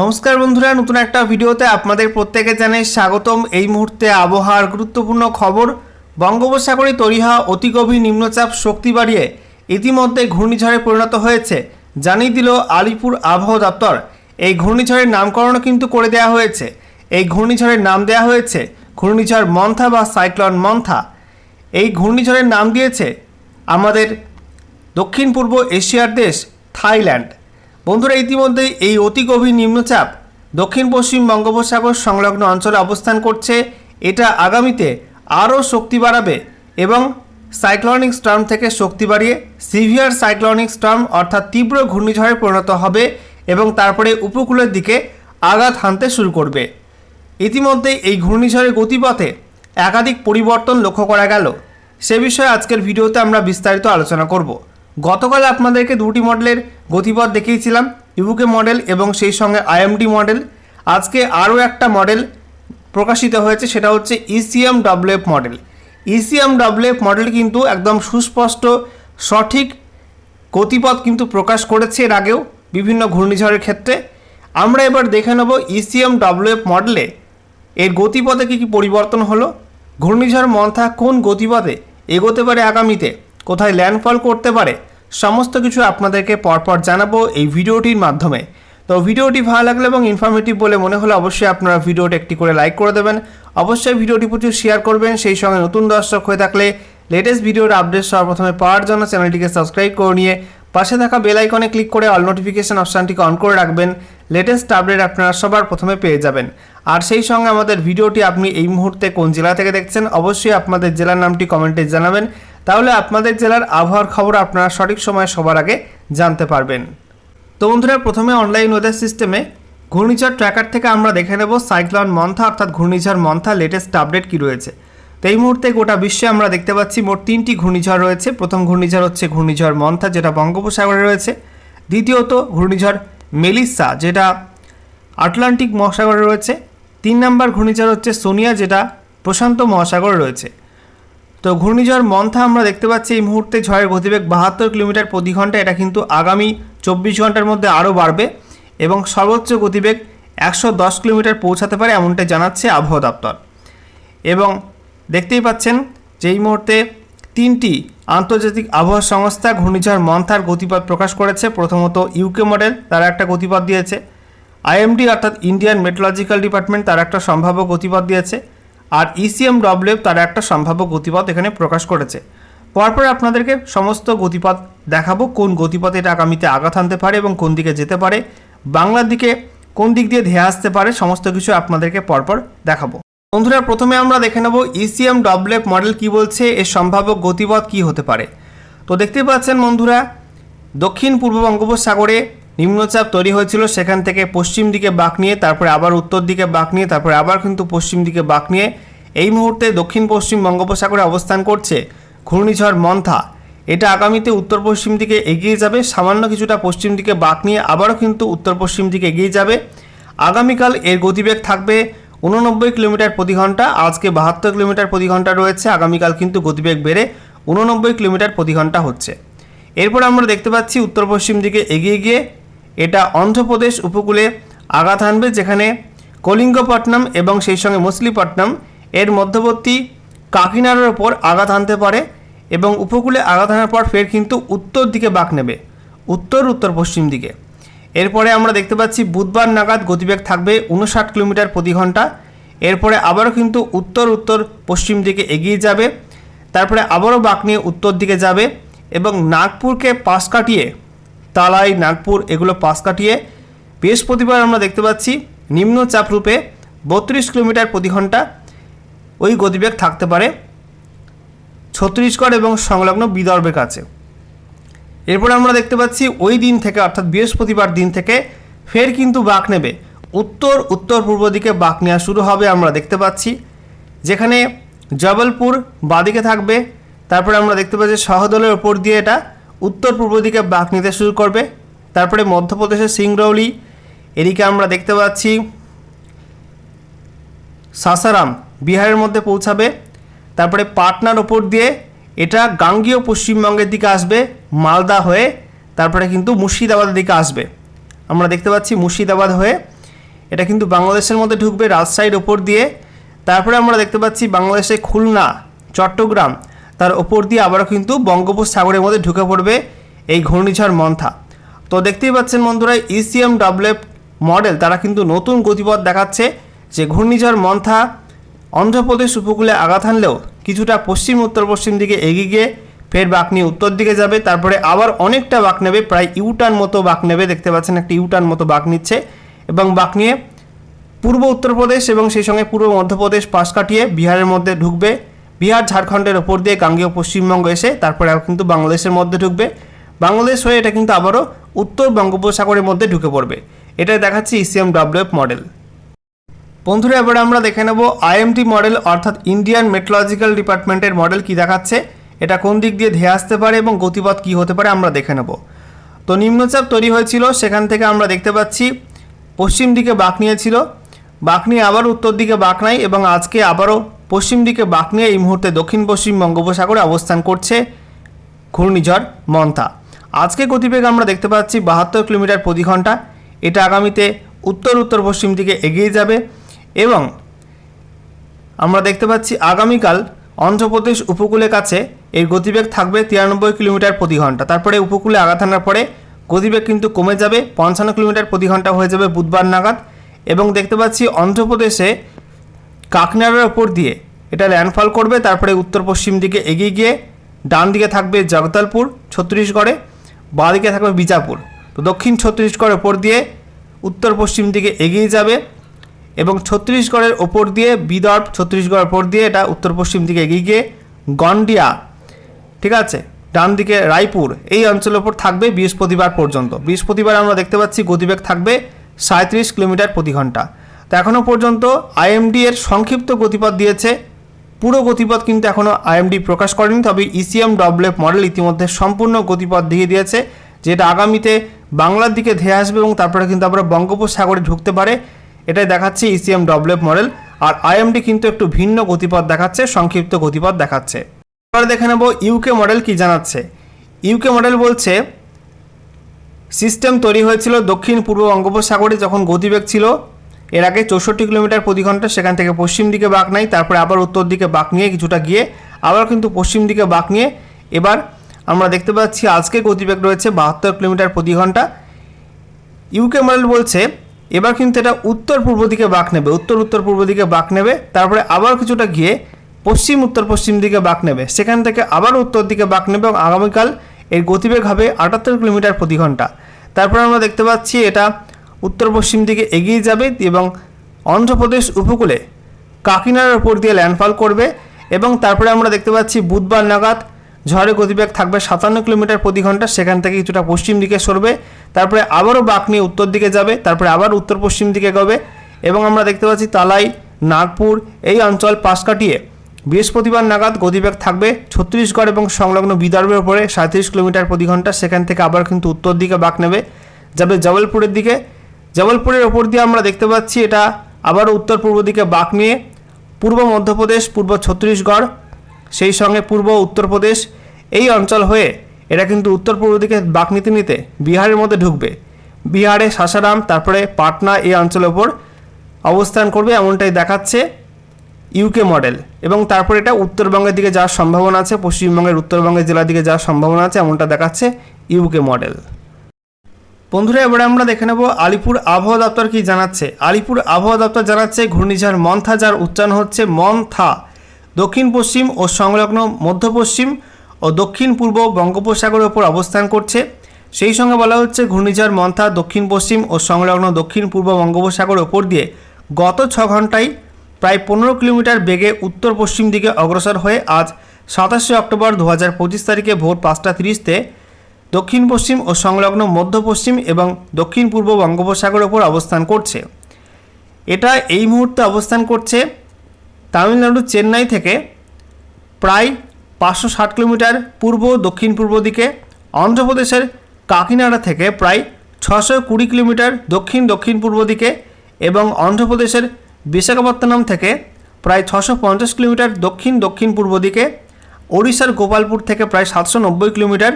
নমস্কার বন্ধুরা, নতুন একটা ভিডিওতে আপনাদের প্রত্যেকে জানাই স্বাগতম। এই মুহূর্তে আবহাওয়ার গুরুত্বপূর্ণ খবর, বঙ্গোপসাগরে তৈরি হওয়া অতি গভীর নিম্নচাপ শক্তি বাড়িয়ে ইতিমধ্যে ঘূর্ণিঝড়ে পরিণত হয়েছে, জানিয়ে দিল আলিপুর আবহাওয়া দপ্তর। এই ঘূর্ণিঝড়ের নামকরণও কিন্তু করে দেওয়া হয়েছে। এই ঘূর্ণিঝড়ের নাম দেওয়া হয়েছে ঘূর্ণিঝড় মন্থা বা সাইক্লন মন্থা। এই ঘূর্ণিঝড়ের নাম দিয়েছে আমাদের দক্ষিণ পূর্ব এশিয়ার দেশ, থাইল্যান্ড। বন্ধুরা, ইতিমধ্যেই এই অতি গভীর নিম্নচাপ দক্ষিণ পশ্চিম বঙ্গোপসাগর সংলগ্ন অঞ্চলে অবস্থান করছে। এটা আগামীতে আরও শক্তি বাড়াবে এবং সাইক্লনিক স্টর্ম থেকে শক্তি বাড়িয়ে সিভিয়ার সাইক্লনিক স্টর্ম অর্থাৎ তীব্র ঘূর্ণিঝড়ে পরিণত হবে এবং তারপরে উপকূলের দিকে আঘাত হানতে শুরু করবে। ইতিমধ্যে এই ঘূর্ণিঝড়ের গতিপথে একাধিক পরিবর্তন লক্ষ্য করা গেল। সে বিষয়ে আজকের ভিডিওতে আমরা বিস্তারিত আলোচনা করব। গতকাল আপনাদেরকে দুটি মডেলের গতিপথ দেখিয়েছিলাম ইউকে মডেল এবং সেই সঙ্গে আইএমডি মডেল। আজকে আরও একটা মডেল প্রকাশিত হয়েছে, সেটা হচ্ছে E ECM WF model. ECM WF model কিন্তু একদম সুস্পষ্ট, সঠিক গতিপথ কিন্তু প্রকাশ করেছে এর আগেও বিভিন্ন ঘূর্ণিঝড়ের ক্ষেত্রে। আমরা এবার দেখে নেব E ইসিএম ডাব্লিউএফ মডেলে এর গতিপথে কী কী পরিবর্তন হলো, ঘূর্ণিঝড় মন্থা কোন গতিপথে এগোতে পারে আগামীতে। কোথায় ল্যান্ডফল করতে পারে, সমস্ত কিছু আপনাদেরকে পরপর জানাব এই ভিডিওটির মাধ্যমে। তো ভিডিওটি ভালো লাগলে এবং ইনফরমেটিভ বলে মনে হলে অবশ্যই আপনারা ভিডিওটি একটি করে লাইক করে দেবেন। অবশ্যই ভিডিওটি প্রচুর শেয়ার করবেন, সেই সঙ্গে নতুন দর্শক হয়ে থাকলে লেটেস্ট ভিডিওর আপডেট সর্বপ্রথমে পাওয়ার জন্য চ্যানেলটিকে সাবস্ক্রাইব করে নিয়ে পাশে থাকা বেল আইকনে ক্লিক করে অল নোটিফিকেশন অপশানটিকে অন করে রাখবেন। লেটেস্ট আপডেট আপনারা সবার প্রথমে পেয়ে যাবেন। আর সেই সঙ্গে আমাদের ভিডিওটি আপনি এই মুহূর্তে কোন জেলা থেকে দেখছেন, অবশ্যই আপনাদের জেলার নামটি কমেন্টে জানাবেন। তাহলে আপনাদের জেলার আবহাওয়ার খবর আপনারা সঠিক সময়ে সবার আগে জানতে পারবেন। তো বন্ধুরা, প্রথমে অনলাইন ওয়েদার সিস্টেমে ঘূর্ণিঝড় ট্র্যাকার থেকে আমরা দেখে নেব সাইক্লন মন্থা, অর্থাৎ ঘূর্ণিঝড় মন্থা লেটেস্ট আপডেট কী রয়েছে। তো এই মুহূর্তে গোটা বিশ্বে আমরা দেখতে পাচ্ছি মোট তিনটি ঘূর্ণিঝড় রয়েছে। প্রথম ঘূর্ণিঝড় হচ্ছে ঘূর্ণিঝড় মন্থা, যেটা বঙ্গোপসাগরে রয়েছে। দ্বিতীয়ত ঘূর্ণিঝড় মেলিসা, যেটা আটলান্টিক মহাসাগরে রয়েছে। তিন নম্বর ঘূর্ণিঝড় হচ্ছে সোনিয়া, যেটা প্রশান্ত মহাসাগরে রয়েছে। তো ঘূর্ণিঝড় মন্থা আমরা দেখতে পাচ্ছি এই মুহূর্তে ঝড়ের গতিবেগ বাহাত্তর কিলোমিটার প্রতি ঘণ্টা। এটা কিন্তু আগামী চব্বিশ ঘণ্টার মধ্যে আরও বাড়বে এবং সর্বোচ্চ গতিবেগ একশো দশ কিলোমিটার পৌঁছাতে পারে এমনটাই জানাচ্ছে আবহাওয়া দপ্তর। এবং দেখতেই পাচ্ছেন যে এই মুহূর্তে তিনটি আন্তর্জাতিক আবহাওয়া সংস্থা ঘূর্ণিঝড় মন্থার গতিপথ প্রকাশ করেছে। প্রথমত ইউকে মডেল তারা একটা গতিপথ দিয়েছে। আইএমডি অর্থাৎ ইন্ডিয়ান মেট্রোলজিক্যাল ডিপার্টমেন্ট তারা একটা সম্ভাব্য গতিপথ দিয়েছে। আর E ইসিএম ডব্লিউ তারা একটা সম্ভাব্য গতিপথ এখানে প্রকাশ করেছে। পরপর আপনাদেরকে সমস্ত গতিপথ দেখাবো, কোন গতিপথে এটা আগামীতে আঘাত আনতে পারে এবং কোন দিকে যেতে পারে, বাংলার দিকে কোন দিক দিয়ে ধেয়ে আসতে পারে, সমস্ত কিছু আপনাদেরকে পরপর দেখাবো। বন্ধুরা, প্রথমে আমরা দেখে নেব E ইসিএম ডব্লিউ মডেল কি বলছে, এর সম্ভাব্য গতিপথ কি হতে পারে। তো দেখতে পাচ্ছেন বন্ধুরা দক্ষিণ পূর্ব বঙ্গোপসাগরে নিম্নচাপ তৈরি হয়েছিল সেখান থেকে পশ্চিম দিকে বাঁক নিয়ে, তারপরে আবার উত্তর দিকে বাঁক নিয়ে, তারপরে আবার কিন্তু পশ্চিম দিকে বাঁক নিয়ে। এই মুহূর্তে দক্ষিণ পশ্চিম বঙ্গোপসাগরে অবস্থান করছে ঘূর্ণিঝড় মন্থা। এটা আগামীতে উত্তর পশ্চিম দিকে এগিয়ে যাবে, সামান্য কিছুটা পশ্চিম দিকে বাঁক নিয়ে আবারও কিন্তু উত্তর পশ্চিম দিকে এগিয়ে যাবে। আগামীকাল এর গতিবেগ থাকবে উননব্বই কিলোমিটার প্রতি ঘণ্টা, আজকে বাহাত্তর কিলোমিটার প্রতি ঘণ্টা রয়েছে, আগামীকাল কিন্তু গতিবেগ বেড়ে উননব্বই কিলোমিটার প্রতি ঘণ্টা হচ্ছে। এরপর আমরা দেখতে পাচ্ছি উত্তর পশ্চিম দিকে এগিয়ে গিয়ে এটা অন্ধ্রপ্রদেশ উপকূলে আঘাত হানবে, যেখানে কলিঙ্গপট্টনম এবং সেই সঙ্গে মছলিপট্টনম এর মধ্যবর্তী কাকিনাড়ার ওপর আঘাত হানতে পারে এবং উপকূলে আঘাত হানার পর ফের কিন্তু উত্তর দিকে বাঁক নেবে, উত্তর উত্তর পশ্চিম দিকে। এরপরে আমরা দেখতে পাচ্ছি বুধবার নাগাদ গতিবেগ থাকবে উনষাট কিলোমিটার প্রতি ঘণ্টা। এরপরে আবারও কিন্তু উত্তর উত্তর পশ্চিম দিকে এগিয়ে যাবে। তারপরে আবারও বাঁক নিয়ে উত্তর দিকে যাবে এবং নাগপুরকে পাশ কাটিয়ে তালাই, নাগপুর এগুলো পাশ কাটিয়ে বৃহস্পতিবার আমরা দেখতে পাচ্ছি নিম্নচাপ রূপে বত্রিশ কিলোমিটার প্রতি ঘণ্টা ওই গতিবেগ থাকতে পারে ছত্তিশগড় এবং সংলগ্ন বিদর্ভের কাছে। এরপর আমরা দেখতে পাচ্ছি ওই দিন থেকে, অর্থাৎ বৃহস্পতিবার দিন থেকে ফের কিন্তু বাঁক নেবে। উত্তর উত্তর পূর্ব দিকে বাঁক নেওয়া শুরু হবে আমরা দেখতে পাচ্ছি। যেখানে জবলপুর বাদিকে থাকবে। তারপরে আমরা দেখতে পাচ্ছি সহদলের ওপর দিয়ে এটা উত্তর পূর্ব দিকে বাঁক নিতে শুরু করবে। তারপরে মধ্যপ্রদেশের সিংরৌলি, এদিকে আমরা দেখতে পাচ্ছি সাসারাম বিহারের মধ্যে পৌঁছাবে। তারপরে পাটনার ওপর দিয়ে এটা গাঙ্গীয় পশ্চিমবঙ্গের দিকে আসবে, মালদা হয়ে তারপরে কিন্তু মুর্শিদাবাদের দিকে আসবে। আমরা দেখতে পাচ্ছি মুর্শিদাবাদ হয়ে এটা কিন্তু বাংলাদেশের মধ্যে ঢুকবে রাজশাহীর ওপর দিয়ে। তারপরে আমরা দেখতে পাচ্ছি বাংলাদেশে খুলনা, চট্টগ্রাম তার ওপর দিয়ে আবারও কিন্তু বঙ্গোপসাগরের মধ্যে ঢুকে পড়বে এই ঘূর্ণিঝড় মন্থা। তো দেখতেই পাচ্ছেন বন্ধুরা ইসিএম ডাব্লিউএফ মডেল তারা কিন্তু নতুন গতিপথ দেখাচ্ছে যে ঘূর্ণিঝড় মন্থা অন্ধ্রপ্রদেশ উপকূলে আঘাত হানলেও কিছুটা পশ্চিম উত্তর পশ্চিম দিকে এগিয়ে গিয়ে ফের বাঁক নিয়ে উত্তর দিকে যাবে। তারপরে আবার অনেকটা বাঁক নেবে, প্রায় ইউটার্ন মতো বাঁক নেবে। দেখতে পাচ্ছেন একটা ইউটার্ন মতো বাঁক নিচ্ছে এবং বাঁক নিয়ে পূর্ব উত্তরপ্রদেশ এবং সেই সঙ্গে পূর্ব মধ্যপ্রদেশ পাশ কাটিয়ে বিহারের মধ্যে ঢুকবে। বিহার, ঝাড়খণ্ডের ওপর দিয়ে গাঙ্গেয় পশ্চিমবঙ্গ এসে তারপরে কিন্তু বাংলাদেশের মধ্যে ঢুকবে। বাংলাদেশ হয়ে এটা কিন্তু আবারও উত্তর বঙ্গোপসাগরের মধ্যে ঢুকে পড়বে। এটাই দেখাচ্ছে ইসিএম ডাব্লিউএফ মডেল বন্ধুরা, এবারে আমরা দেখে নেব আইএমটি মডেল অর্থাৎ ইন্ডিয়ান মেট্রোলজিক্যাল ডিপার্টমেন্টের মডেল কি দেখাচ্ছে। এটা কোন দিক দিয়ে ধেয়ে আসতে পারে এবং গতিপথ কি হতে পারে আমরা দেখে নেব। তো নিম্নচাপ তৈরি হয়েছিল, সেখান থেকে আমরা দেখতে পাচ্ছি পশ্চিম দিকে বাঁক নিয়েছিল। বাঁক নিয়ে আবার উত্তর দিকে বাঁক নাই এবং আজকে আবারও পশ্চিম দিকে বাঁক নিয়ে এই মুহূর্তে দক্ষিণ পশ্চিম বঙ্গোপসাগরে অবস্থান করছে ঘূর্ণিঝড় মন্থা। আজকে গতিবেগ আমরা দেখতে পাচ্ছি বাহাত্তর কিলোমিটার প্রতি ঘণ্টা। এটা আগামীতে উত্তর উত্তর পশ্চিম দিকে এগিয়ে যাবে এবং আমরা দেখতে পাচ্ছি আগামীকাল অন্ধ্রপ্রদেশ উপকূলের কাছে এর গতিবেগ থাকবে তিরানব্বই কিলোমিটার প্রতি ঘণ্টা। তারপরে উপকূলে আঘাত আনার পরে গতিবেগ কিন্তু কমে যাবে, পঞ্চান্ন কিলোমিটার প্রতি ঘণ্টা হয়ে যাবে বুধবার নাগাদ। এবং দেখতে পাচ্ছি অন্ধ্রপ্রদেশে কাকনাড়ার ওপর দিয়ে। এটা ল্যান্ডফল করবে, তারপরে উত্তর পশ্চিম দিকে এগিয়ে গিয়ে ডান দিকে থাকবে জগদলপুর ছত্তিশগড়ে, বাঁ দিকে থাকবে বিজাপুর। তো দক্ষিণ ছত্তিশগড়ের ওপর দিয়ে উত্তর পশ্চিম দিকে এগিয়ে যাবে এবং ছত্তিশগড়ের ওপর দিয়ে বিদর্ভ, ছত্তিশগড়ের ওপর দিয়ে এটা উত্তর পশ্চিম দিকে এগিয়ে গিয়ে গন্ডিয়া, ঠিক আছে? ডান দিকে রায়পুর, এই অঞ্চলের ওপর থাকবে বৃহস্পতিবার পর্যন্ত। বৃহস্পতিবার আমরা দেখতে পাচ্ছি গতিবেগ থাকবে সাঁত্রিশ কিলোমিটার প্রতি ঘণ্টা। তো এখনও পর্যন্ত আইএমডি এর সংক্ষিপ্ত গতিপথ দিয়েছে। পুরো গতিপথ কিন্তু এখনও আইএমডি প্রকাশ করেনি, তবে ইসিএম ডব্লিউএফ মডেল ইতিমধ্যে সম্পূর্ণ গতিপথ দিয়ে দিয়েছে, যেটা আগামীতে বাংলার দিকে ধেয়ে আসবে এবং তারপরে কিন্তু আমরা বঙ্গোপসাগরে ঢুকতে পারে। এটাই দেখাচ্ছে ইসিএম ডব্লিউএফ মডেল আর আইএমডি কিন্তু একটু ভিন্ন গতিপথ দেখাচ্ছে, সংক্ষিপ্ত গতিপথ দেখাচ্ছে। এবার দেখে নেব ইউকে মডেল কি জানাচ্ছে। ইউকে মডেল বলছে সিস্টেম তৈরি হয়েছিল দক্ষিণ পূর্ব বঙ্গোপসাগরে যখন গতিবেগ ছিল এর আগে চৌষট্টি কিলোমিটার প্রতি ঘণ্টা সেখান থেকে পশ্চিম দিকে বাঁক নেয় তারপরে আবার উত্তর দিকে বাঁক নিয়ে কিছুটা গিয়ে আবার কিন্তু পশ্চিম দিকে বাঁক নিয়ে এবার আমরা দেখতে পাচ্ছি আজকে গতিবেগ রয়েছে বাহাত্তর কিলোমিটার প্রতি ঘণ্টা। ইউকে মডেল বলছে, এবার কিন্তু এটা উত্তর পূর্ব দিকে বাঁক নেবে, উত্তর উত্তর পূর্ব দিকে বাঁক নেবে, তারপরে আবার কিছুটা গিয়ে পশ্চিম উত্তর পশ্চিম দিকে বাঁক নেবে, সেখান থেকে আবার উত্তর দিকে বাঁক নেবে এবং আগামীকাল এর গতিবেগ হবে আটাত্তর কিলোমিটার প্রতি ঘণ্টা। তারপরে আমরা দেখতে পাচ্ছি এটা উত্তর পশ্চিম দিকে এগিয়ে যাবে এবং অন্ধ্রপ্রদেশ উপকূলে কাকিনার ওপর দিয়ে ল্যান্ডফল করবে এবং তারপরে আমরা দেখতে পাচ্ছি বুধবার নাগাদ ঝড়ের গতিবেগ থাকবে সাতান্ন কিলোমিটার প্রতি ঘণ্টা, সেখান থেকে কিছুটা পশ্চিম দিকে সরবে, তারপরে আবারও বাঁক নিয়ে উত্তর দিকে যাবে, তারপরে আবার উত্তর পশ্চিম দিকে গবে এবং আমরা দেখতে পাচ্ছি তালাই, নাগপুর এই অঞ্চল পাশ কাটিয়ে বৃহস্পতিবার নাগাদ গতিবেগ থাকবে ছত্তিশগড় এবং সংলগ্ন বিদর্ভের ওপরে সাঁত্রিশ কিলোমিটার প্রতি ঘণ্টা, সেখান থেকে আবার কিন্তু উত্তর দিকে বাঁক নেবে, যাবে জবলপুরের দিকে জবলপুরের ওপর দিয়ে আমরা দেখতে পাচ্ছি এটা আবারও উত্তর পূর্ব দিকে বাঁক নিয়ে, পূর্ব মধ্যপ্রদেশ, পূর্ব ছত্তিশগড়, সেই সঙ্গে পূর্ব উত্তরপ্রদেশ, এই অঞ্চল হয়ে এটা কিন্তু উত্তর পূর্ব দিকে বাঁক নিতে নিতে বিহারের মধ্যে ঢুকবে। বিহারে সাসারাম, তারপরে পাটনা এই অঞ্চলের ওপর অবস্থান করবে এমনটাই দেখাচ্ছে ইউকে মডেল এবং তারপরে এটা উত্তরবঙ্গের দিকে যাওয়ার সম্ভাবনা আছে, পশ্চিমবঙ্গের উত্তরবঙ্গের জেলার দিকে যাওয়ার সম্ভাবনা আছে, এমনটা দেখাচ্ছে ইউকে মডেল বন্ধুরা, এবারে আমরা দেখে নেব আলিপুর আবহাওয়া দপ্তর কি জানাচ্ছে। আলিপুর আবহাওয়া দপ্তর জানাচ্ছে, ঘূর্ণিঝড় মন্থা যার উচ্চারণ হচ্ছে মন্থা। দক্ষিণ পশ্চিম ও সংলগ্ন মধ্য পশ্চিম ও দক্ষিণ পূর্ব বঙ্গোপসাগরের ওপর অবস্থান করছে। সেই সঙ্গে বলা হচ্ছে, ঘূর্ণিঝড় মন্থা দক্ষিণ পশ্চিম ও সংলগ্ন দক্ষিণ পূর্ব বঙ্গোপসাগরের ওপর দিয়ে গত ছ ঘন্টায় প্রায় পনেরো কিলোমিটার বেগে উত্তর পশ্চিম দিকে অগ্রসর হয়ে আজ সাতাশে অক্টোবর দু হাজার পঁচিশ তারিখে ভোর পাঁচটা তিরিশতে দক্ষিণ পশ্চিম ও সংলগ্ন মধ্য পশ্চিম এবং দক্ষিণ পূর্ব বঙ্গোপসাগরের ওপর অবস্থান করছে। এটা এই মুহূর্তে অবস্থান করছে তামিলনাড়ু চেন্নাই থেকে প্রায় পাঁচশো ষাট কিলোমিটার পূর্ব, দক্ষিণ পূর্ব দিকে, অন্ধ্রপ্রদেশের কাকিনাড়া থেকে প্রায় ছশো কুড়ি কিলোমিটার দক্ষিণ দক্ষিণ পূর্ব দিকে এবং অন্ধ্রপ্রদেশের বিশাখাপত্তনম থেকে প্রায় ছশো পঞ্চাশ কিলোমিটার দক্ষিণ দক্ষিণ পূর্ব দিকে, ওড়িশার গোপালপুর থেকে প্রায় সাতশো নব্বই কিলোমিটার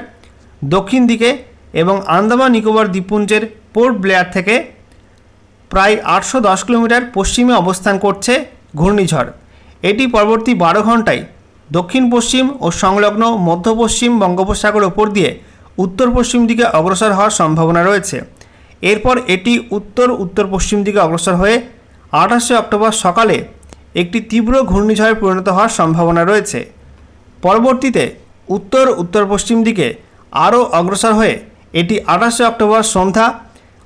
দক্ষিণ দিকে এবং আন্দামান নিকোবর দ্বীপপুঞ্জের পোর্ট ব্লেয়ার থেকে প্রায় আটশো দশ কিলোমিটার পশ্চিমে অবস্থান করছে ঘূর্ণিঝড়। এটি পরবর্তী বারো ঘন্টায় দক্ষিণ পশ্চিম ও সংলগ্ন মধ্য পশ্চিম বঙ্গোপসাগর ওপর দিয়ে উত্তর পশ্চিম দিকে অগ্রসর হওয়ার সম্ভাবনা রয়েছে। এরপর এটি উত্তর উত্তর পশ্চিম দিকে অগ্রসর হয়ে আঠাশে অক্টোবর সকালে একটি তীব্র ঘূর্ণিঝড়ে পরিণত হওয়ার সম্ভাবনা রয়েছে। পরবর্তীতে উত্তর উত্তর পশ্চিম দিকে আরও অগ্রসর হয়ে এটি আঠাশে অক্টোবর সন্ধ্যা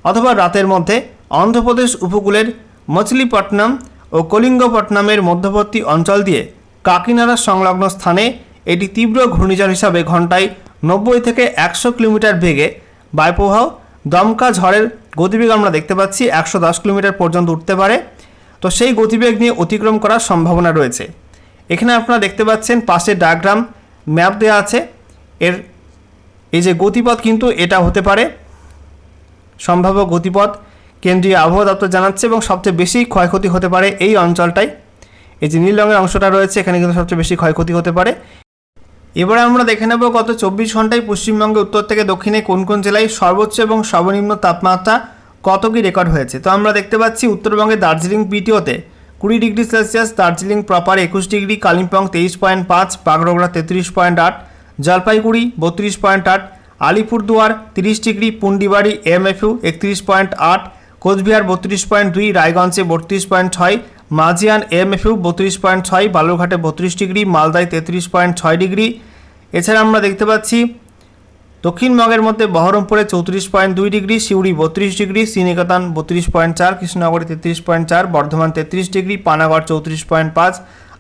অথবা রাতের মধ্যে অন্ধ্রপ্রদেশ উপকূলের মছলিপট্টনম ও কলিঙ্গপট্টনমের মধ্যবর্তী অঞ্চল দিয়ে কাকিনাড়া সংলগ্ন স্থানে এটি তীব্র ঘূর্ণিঝড় হিসাবে ঘন্টায় নব্বই থেকে একশো কিলোমিটার বেগে বায়ুপ্রবাহ দমকা ঝড়ের গতিবেগ আমরা দেখতে পাচ্ছি একশো দশ কিলোমিটার পর্যন্ত উঠতে পারে। তো সেই গতিবেগ নিয়ে অতিক্রম করার সম্ভাবনা রয়েছে। এখানে আপনারা দেখতে পাচ্ছেন পাশে ডায়াগ্রাম, ম্যাপ দেওয়া আছে। এর এই যে গতিপথ কিন্তু এটা হতে পারে। সম্ভাব্য গতিপথ কেন্দ্রীয় আবহাওয়া দপ্তর জানাচ্ছে এবং সবচেয়ে বেশি ক্ষয়ক্ষতি হতে পারে এই অঞ্চলটাই এই যে নীল রঙের অংশটা রয়েছে, এখানে কিন্তু সবচেয়ে বেশি ক্ষয়ক্ষতি হতে পারে। এবারে আমরা দেখে নেব গত চব্বিশ ঘন্টায় পশ্চিমবঙ্গে উত্তর থেকে দক্ষিণে কোন কোন জেলায় সর্বোচ্চ এবং সর্বনিম্ন তাপমাত্রা কত কি রেকর্ড হয়েছে। তো আমরা দেখতে পাচ্ছি উত্তরবঙ্গে দার্জিলিং পিটিওতে কুড়ি ডিগ্রি সেলসিয়াস, দার্জিলিং প্রপার একুশ ডিগ্রি, কালিম্পং তেইশ পয়েন্ট পাঁচ বাগডোগরা তেত্রিশ পয়েন্ট আট জলপাইগুড়ি বত্রিশ পয়েন্ট আট, আলিপুরদুয়ার তিরিশ ডিগ্রি, পুন্ডিবাড়ি এমএফইউ একত্রিশ পয়েন্ট আট, কোচবিহার বত্রিশ পয়েন্ট দুই, রায়গঞ্জে বত্রিশ পয়েন্ট ছয় মাজিয়ান এমএফইউ বত্রিশ পয়েন্ট ছয়, বালুরঘাটে বত্রিশ ডিগ্রি, মালদায় তেত্রিশ পয়েন্ট ছয় ডিগ্রি। এছাড়া আমরা দেখতে পাচ্ছি দক্ষিণবঙ্গের মধ্যে বহরমপুরে চৌত্রিশ পয়েন্ট দুই ডিগ্রি, সিউড়ি বত্রিশ ডিগ্রি, শ্রীনিকেতন বত্রিশ পয়েন্ট চার, কৃষ্ণনগরে তেত্রিশ পয়েন্ট চার, বর্ধমান তেত্রিশ ডিগ্রি, পানাগড় চৌত্রিশ পয়েন্ট পাঁচ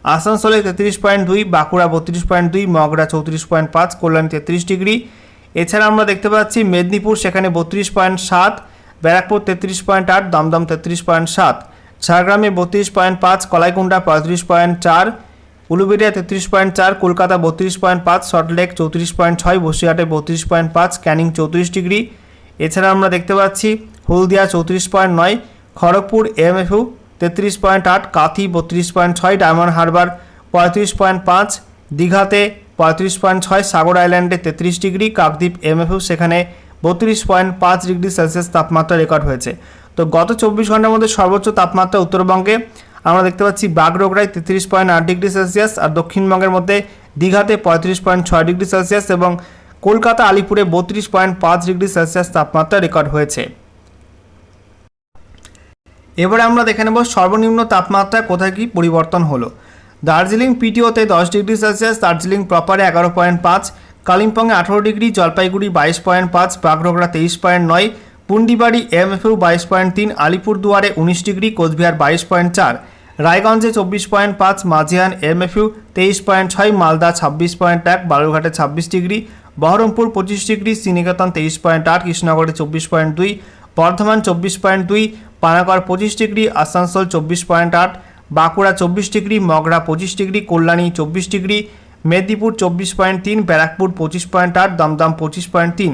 আসানসোলে তেত্রিশ পয়েন্ট দুই, বাঁকুড়া বত্রিশ পয়েন্ট দুই, মগরা চৌত্রিশ পয়েন্ট পাঁচ, কল্যাণ তেত্রিশ ডিগ্রি। এছাড়া আমরা দেখতে পাচ্ছি মেদিনীপুর সেখানে বত্রিশ পয়েন্ট সাত, ব্যারাকপুর তেত্রিশ পয়েন্ট আট, দমদম তেত্রিশ পয়েন্ট সাত, ঝাড়গ্রামে বত্রিশ পয়েন্ট পাঁচ কলাইকুণ্ডা পঁয়ত্রিশ পয়েন্ট চার, উলুবেড়িয়া তেত্রিশ পয়েন্ট চার, কলকাতা বত্রিশ পয়েন্ট পাঁচ, সল্টলেক চৌত্রিশ পয়েন্ট ছয়, বসিরহাটে বত্রিশ পয়েন্ট পাঁচ, ক্যানিং চৌত্রিশ ডিগ্রি। এছাড়া আমরা দেখতে পাচ্ছি হলদিয়া চৌত্রিশ পয়েন্ট নয়, খড়গপুর এমএফইউ তেত্রিশ পয়েন্ট আট, কাথি বত্রিশ পয়েন্ট ছয়, ডায়মন্ড হারবার পঁয়ত্রিশ পয়েন্ট পাঁচ, দীঘাতে পঁয়ত্রিশ পয়েন্ট ছয়, সাগর আইল্যান্ডে তেত্রিশ ডিগ্রি, কাকদ্বীপ এমএফইউ সেখানে বত্রিশ পয়েন্ট পাঁচ ডিগ্রি সেলসিয়াস তাপমাত্রা রেকর্ড হয়েছে। তো গত চব্বিশ ঘণ্টার মধ্যে সর্বোচ্চ তাপমাত্রা উত্তরবঙ্গে আমরা দেখতে পাচ্ছি বাগডোগরায় তেত্রিশ পয়েন্ট আট ডিগ্রি সেলসিয়াস আর দক্ষিণবঙ্গের মধ্যে দীঘাতে পঁয়ত্রিশ পয়েন্ট ছয় ডিগ্রি সেলসিয়াস এবং কলকাতা, আলিপুরে বত্রিশ পয়েন্ট পাঁচ ডিগ্রি সেলসিয়াস তাপমাত্রা রেকর্ড হয়েছে। এবারে আমরা দেখে নেব সর্বনিম্ন তাপমাত্রা কোথায় কী পরিবর্তন হলো। দার্জিলিং পিটিওতে দশ ডিগ্রি সেলসিয়াস, দার্জিলিং প্রপারে এগারো পয়েন্ট পাঁচ, কালিম্পংয়ে আঠারো ডিগ্রি, জলপাইগুড়ি বাইশ পয়েন্ট পাঁচ বাগডোগরা তেইশ পয়েন্ট নয়, পুন্ডিবাড়ি এমএফইউ বাইশ পয়েন্ট তিন, আলিপুরদুয়ারে উনিশ ডিগ্রি, কোচবিহার বাইশ পয়েন্ট চার, রায়গঞ্জে চব্বিশ পয়েন্ট পাঁচ, মাঝিয়ান এমএফইউ তেইশ পয়েন্ট ছয়, মালদা ছাব্বিশ পয়েন্ট এক, বালুরঘাটে ছাব্বিশ ডিগ্রি, বহরমপুর পঁচিশ ডিগ্রি, শ্রীনিকেতন তেইশ পয়েন্ট আট, কৃষ্ণনগরে চব্বিশ পয়েন্ট দুই, বর্ধমান চব্বিশ পয়েন্ট দুই পানাগড় পঁচিশ ডিগ্রি, আসানসোল চব্বিশ পয়েন্ট আট, বাঁকুড়া চব্বিশ ডিগ্রি, মগরা পঁচিশ ডিগ্রি, কল্যাণী চব্বিশ ডিগ্রি, মেদিনীপুর চব্বিশ পয়েন্ট তিন, ব্যারাকপুর পঁচিশ পয়েন্ট আট, দমদম পঁচিশ পয়েন্ট তিন।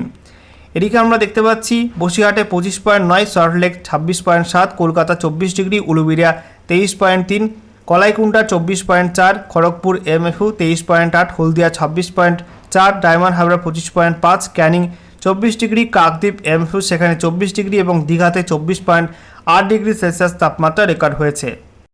এদিকে আমরা দেখতে পাচ্ছি বসিরহাটে পঁচিশ পয়েন্ট নয় সল্টলেক ছাব্বিশ পয়েন্ট সাত, কলকাতা চব্বিশ ডিগ্রি, উলুবিরিয়া তেইশ পয়েন্ট তিন কলাইকুণ্ডা চব্বিশ পয়েন্ট চার, খড়গপুর এমএফইউ তেইশ পয়েন্ট আট, হলদিয়া ছাব্বিশ পয়েন্ট চার, ডায়মন্ড হাবড়া পঁচিশ পয়েন্ট পাঁচ, ক্যানিং চব্বিশ ডিগ্রি, কাকদ্বীপ এমএফইউ সেখানে চব্বিশ ডিগ্রি এবং দীঘাতে চব্বিশ পয়েন্ট আট ডিগ্রি সেলসিয়াস তাপমাত্রা রেকর্ড হয়েছে।